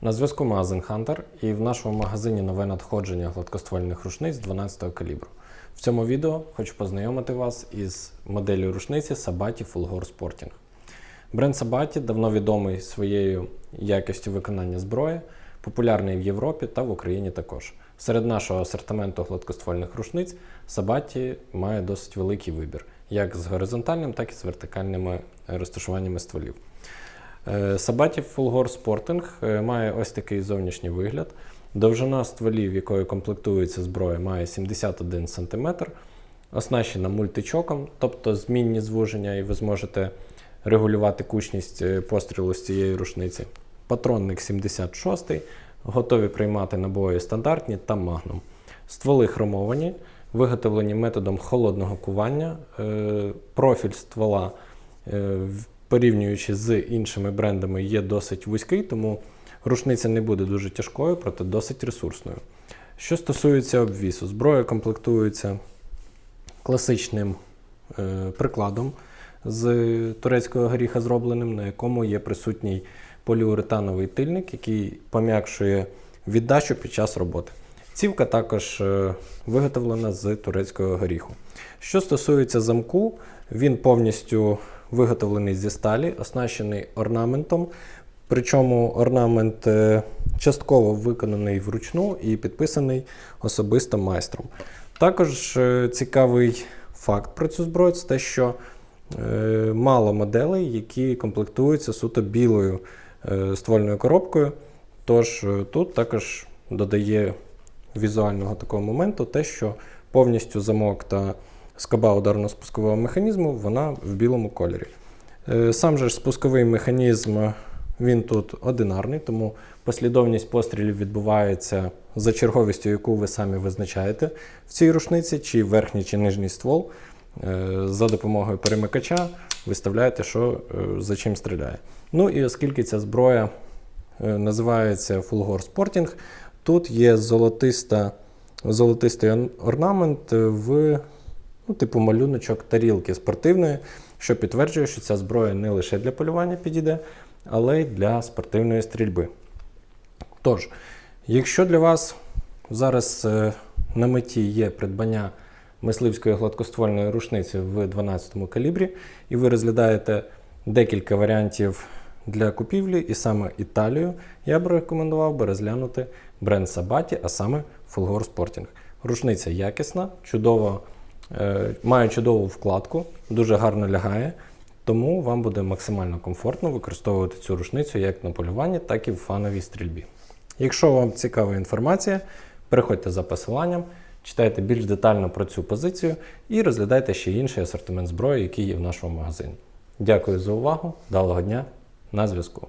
На зв'язку магазин Hunter і в нашому магазині нове надходження гладкоствольних рушниць 12 калібру. В цьому відео хочу познайомити вас із моделлю рушниці Sabati Fulgor Sporting. Бренд Sabati давно відомий своєю якістю виконання зброї, популярний в Європі та в Україні також. Серед нашого асортименту гладкоствольних рушниць Sabati має досить великий вибір, як з горизонтальним, так і з вертикальними розташуваннями стволів. Сабаті Fulgor Sporting е, має ось такий зовнішній вигляд. Довжина стволів, якою комплектується зброя, має 71 см, оснащена мультичоком, тобто змінні звуження, і ви зможете регулювати кучність е, пострілу з цієї рушниці. Патронник 76 готові приймати набої стандартні та магнум. Стволи хромовані, виготовлені методом холодного кування. Е, Профіль ствола е, порівнюючи з іншими брендами, є досить вузький, тому рушниця не буде дуже тяжкою, проте досить ресурсною. Що стосується обвісу, зброя комплектується класичним е, прикладом з турецького горіха зробленим, на якому є присутній поліуретановий тильник, який пом'якшує віддачу під час роботи. Цівка також е, виготовлена з турецького горіху. Що стосується замку, він повністю виготовлений зі сталі, оснащений орнаментом. Причому орнамент е, частково виконаний вручну і підписаний особисто майстром. Також е, цікавий факт про цю зброю це те, що е, мало моделей, які комплектуються суто білою ствольною коробкою. Тож тут також додає візуального такого моменту те, що повністю замок та скоба ударно-спускового механізму вона в білому кольорі. Е, Сам же ж спусковий механізм він тут одинарний, тому послідовність пострілів відбувається за черговістю, яку ви самі визначаєте в цій рушниці, чи верхній, чи нижній ствол. Е, За допомогою перемикача виставляєте, що е, за чим стріляє. Ну і оскільки ця зброя називається Fulgor Sporting, тут є золотиста, золотистий орнамент в ну, типу малюночок тарілки спортивної, що підтверджує, що ця зброя не лише для полювання підійде, але й для спортивної стрільби. Тож, якщо для вас зараз е, на меті є придбання мисливської гладкоствольної рушниці в 12 калібрі, і ви розглядаєте декілька варіантів для купівлі, і саме Італію, я б рекомендував би розглянути бренд Sabati, а саме Fulgor Sporting. Рушниця якісна, чудово, має чудову вкладку, дуже гарно лягає. Тому вам буде максимально комфортно використовувати цю рушницю як на полюванні, так і в фановій стрільбі. Якщо вам цікава інформація, переходьте за посиланням, читайте більш детально про цю позицію і розглядайте ще інший асортимент зброї, який є в нашому магазині. Дякую за увагу, далого дня, на зв'язку.